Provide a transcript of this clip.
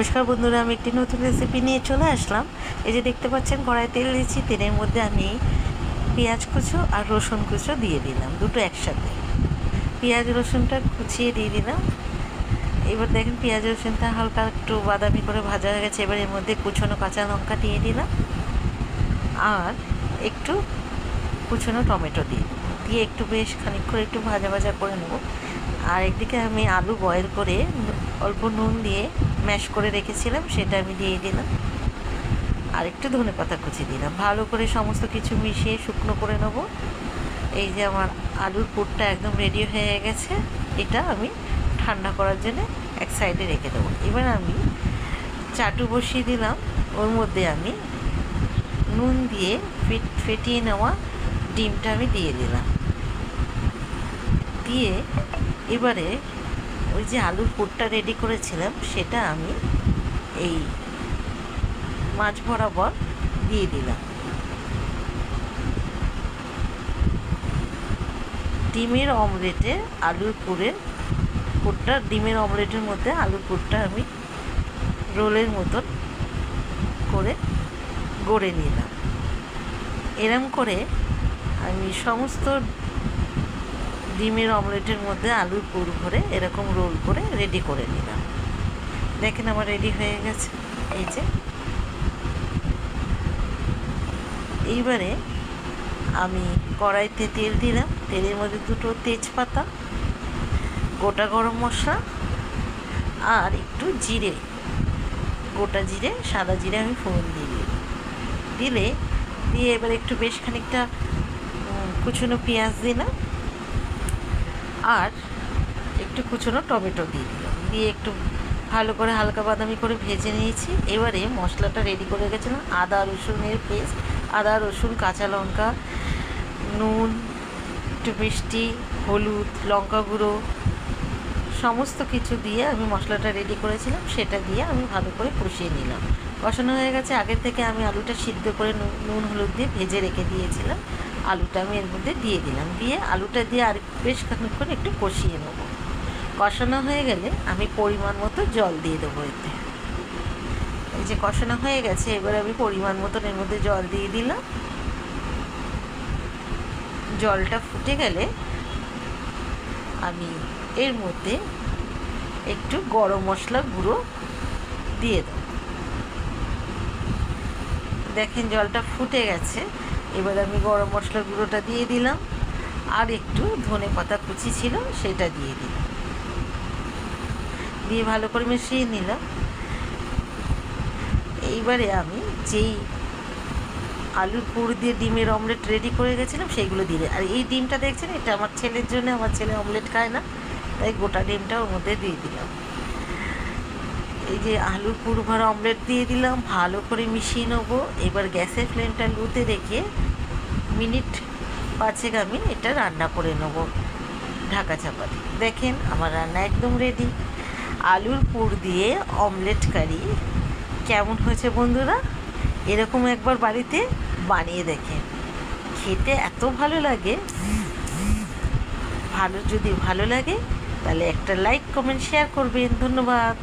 নমস্কার বন্ধুরা, আমি একটি নতুন রেসিপি নিয়ে চলে আসলাম। এই যে দেখতে পাচ্ছেন, কড়াই তেল দিয়েছি, তেলের মধ্যে আমি পেঁয়াজ কুচো আর রসুন কুচো দিয়ে দিলাম দুটো একসাথে। পেঁয়াজ, রসুনটা কুচিয়ে দিয়ে দিলাম। এবার দেখেন, পেঁয়াজ, রসুনটা হালকা একটু বাদামি করে ভাজা হয়ে গেছে, এবার এর মধ্যে কুচনো কাঁচা লঙ্কা দিয়ে দিলাম। আর একটু কুচনো টমেটো দিয়ে দিয়ে একটু বেশ খানিক করে একটু ভাজা ভাজা করে নেব। আর একদিকে আমি আলু বয়েল করে অল্প নুন দিয়ে ম্যাশ করে রেখেছিলাম, সেটা আমি দিয়ে দিলাম। আর একটু ধনে পাতা কুচি দিলাম। ভালো করে সমস্ত কিছু মিশিয়ে শুকনো করে নেব। এই যে আমার আলুর পুরটা একদম রেডি হয়ে গেছে, এটা আমি ঠান্ডা করার জন্য এক সাইডে রেখে দেবো। এবার আমি চাটু বসিয়ে দিলাম। ওর মধ্যে আমি নুন দিয়ে ফেট, ফেটিয়ে নেওয়া ডিমটা আমি দিয়ে দিলাম। দিয়ে এবারে ওই যে আলুর পুরটা রেডি করেছিলাম, সেটা আমি এই মাছ বরাবর দিয়ে দিলাম। ডিমের অমলেটে আলুর পুরের পুরটা, ডিমের অমলেটের মধ্যে আলুর পুরটা আমি রোলের মতন করে গড়ে নিলাম। এরম করে আমি সমস্ত ডিমের অমলেটের মধ্যে আলুর পুর ভরে এরকম রোল করে রেডি করে নিলাম। দেখেন আমার রেডি হয়ে গেছে। এই যে। এইবারে আমি কড়াইতে তেল দিলাম। তেলের মধ্যে দুটো তেজপাতা, গোটা গরম মশলা আর একটু জিরে। গোটা জিরে, সাদা জিরে আমি ফোড়ন দিয়ে দিলে, দিয়ে এবার একটু বেশ খানিকটা কুচনো পেঁয়াজ দিলাম। আর একটু কুচনো টমেটো দিয়ে দিলাম। দিয়ে একটু ভালো করে হালকা বাদামি করে ভেজে নিয়েছি। এবারে মশলাটা রেডি করে গেছিলাম আদা, রসুনের পেস্ট আদা, রসুন, কাঁচা লঙ্কা, নুন, একটু মিষ্টি, হলুদ, লঙ্কা গুঁড়ো, সমস্ত কিছু দিয়ে আমি মশলাটা রেডি করেছিলাম। সেটা দিয়ে আমি ভালো করে কষিয়ে নিলাম। কষানো হয়ে গেছে। আগের থেকে আমি আলুটা সিদ্ধ করে নুন, হলুদ দিয়ে ভেজে রেখে দিয়েছিলাম। আলুটা আমি এর মধ্যে দিয়ে দিলাম। দিয়ে আলুটা দিয়ে আর বেশ খানিকক্ষণ একটু কষিয়ে নেব। কষানো হয়ে গেলে আমি পরিমাণ মতো জল দিয়ে দেবো এতে। এই যে কষানো হয়ে গেছে, এবার আমি পরিমাণ মতন এর মধ্যে জল দিয়ে দিলাম। জলটা ফুটে গেলে আমি এর মধ্যে একটু গরম মশলা গুঁড়ো দিয়ে দেবো। দেখেন জলটা ফুটে গেছে। এবার আমি গরম মশলা গুঁড়োটা দিয়ে দিলাম। আর একটু ধনে পাতা কুচি ছিল, সেটা দিয়ে দিলাম। দিয়ে ভালো করে মিশিয়ে নিলাম। এইবারে আমি যেই আলুর পুর দিয়ে ডিমের অমলেট রেডি করে গেছিলাম, সেইগুলো দিয়ে আর এই ডিমটা দেখছেন, এটা আমার ছেলের জন্য, আমার ছেলে অমলেট খায় না, তাই গোটা ডিমটা ওর মধ্যে দিয়ে দিলাম। এই যে আলুর পুর ভরা অমলেট দিয়ে দিলাম, ভালো করে মিশিয়ে নেব। এবার গ্যাসের ফ্লেমটা লুতে রেখে মিনিট পাঁচেক আমি এটা রান্না করে নেব ঢাকা চাপা দেখেন আমার রান্না একদম রেডি আলুর পুর দিয়ে অমলেট কারি কেমন হয়েছে বন্ধুরা? এরকম একবার বাড়িতে বানিয়ে দেখেন। খেতে এত ভালো লাগে। ভালো, যদি ভালো লাগে, তাহলে একটা লাইক কমেন্ট শেয়ার করবেন। ধন্যবাদ।